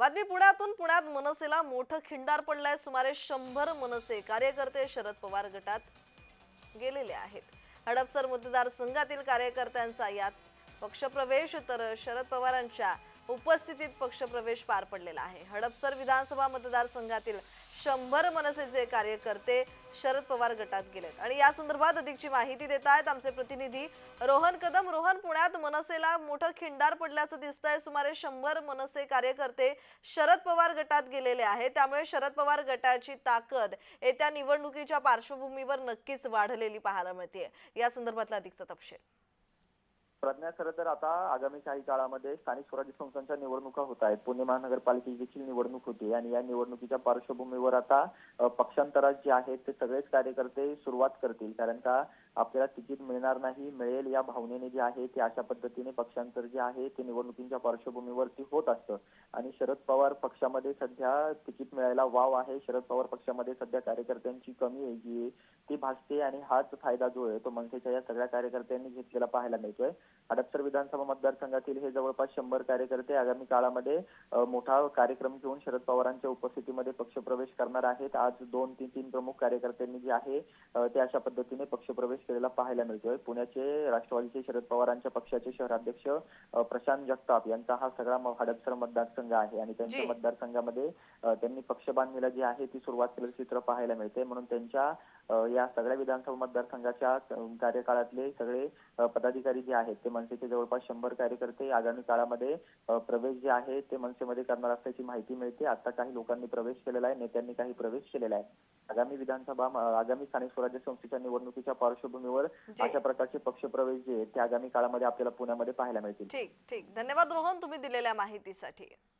बातमी पुण्यातून. पुण्यात मनसेला मोठं खिंडार पडलंय. सुमारे शंभर मनसे कार्यकर्ते शरद पवार गटात गेलेले आहेत. हडपसर मतदारसंघातील कार्यकर्त्यांचा यात पक्षप्रवेश तर शरद पवारांच्या उपस्थितीत पक्षप्रवेश पार पडलेला आहे. हडपसर विधानसभा मतदारसंघातील शंभर मनसेचे कार्यकर्ते शरद पवार गटात गेलेत. आणि या संदर्भात अधिकची माहिती देत आहेत आमचे प्रतिनिधी रोहन कदम. रोहन पुण्यात मनसेला मोठं खिंडार पडल्याचं दिसतंय. सुमारे शंभर मनसे कार्यकर्ते शरद पवार गटात गेलेले आहेत. त्यामुळे शरद पवार गटाची ताकद येत्या निवडणुकीच्या पार्श्वभूमीवर नक्कीच वाढलेली पाहायला मिळते या संदर्भातला अधिकचा तपशील. प्रज्ञा खरं तर आता आगामी काही काळामध्ये स्थानिक स्वराज्य संस्थांच्या निवडणुका होत आहेत. पुणे महानगरपालिकेची देखील निवडणूक होती आणि या निवडणुकीच्या पार्श्वभूमीवर आता पक्षांतरात जे आहेत ते सगळेच कार्यकर्ते सुरुवात करतील. कारण का आपल्याला तिकीट मिळणार नाही मिळेल या भावनेने जे आहे ते अशा पद्धतीने पक्षांतर जे आहे ते निवडणुकींच्या पार्श्वभूमीवरती होत असतं. आणि शरद पवार पक्षामध्ये सध्या तिकीट मिळायला वाव आहे. शरद पवार पक्षामध्ये सध्या कार्यकर्त्यांची कमी आहे जी ती भासते आणि हाच फायदा जो आहे तो मनसेच्या या सगळ्या कार्यकर्त्यांनी घेतलेला पाहायला मिळतोय. हडपसर विधानसभा मतदारसंघातील हे जवळपास शंभर कार्यकर्ते आगामी काळामध्ये मोठा कार्यक्रम घेऊन शरद पवारांच्या उपस्थितीमध्ये पक्षप्रवेश करणार आहेत. आज दोन तीन तीन प्रमुख कार्यकर्त्यांनी जे आहे ते अशा पद्धतीने पक्षप्रवेश केलेला पाहायला मिळतोय. पुण्याचे राष्ट्रवादीचे शरद पवारांच्या पक्षाचे शहराध्यक्ष प्रशांत जगताप यांचा हा सगळा म- हडपसर मतदारसंघ आहे आणि त्यांच्या. मतदारसंघामध्ये त्यांनी पक्षबांधणीला जी आहे ती सुरुवात केलेलं चित्र पाहायला मिळते. म्हणून त्यांच्या या सगळ्या विधानसभा मतदारसंघाच्या कार्यकाळातले सगळे पदाधिकारी जे आहेत ते मनसेचे जवळपास शंभर कार्यकर्ते आगामी काळामध्ये प्रवेश जे आहे ते मनसेमध्ये करणार असल्याची माहिती मिळते. आता काही लोकांनी प्रवेश केलेला आहे. नेत्यांनी काही प्रवेश केलेला आहे. आगामी विधानसभा आगामी स्थानिक स्वराज्य संस्थेच्या निवडणुकीच्या पार्श्वभूमीवर. अशा प्रकारचे पक्षप्रवेश जे आहेत ते आगामी काळामध्ये आपल्याला पुण्यामध्ये पाहायला मिळतील. ठीक ठीक. धन्यवाद रोहन तुम्ही दिलेल्या माहितीसाठी.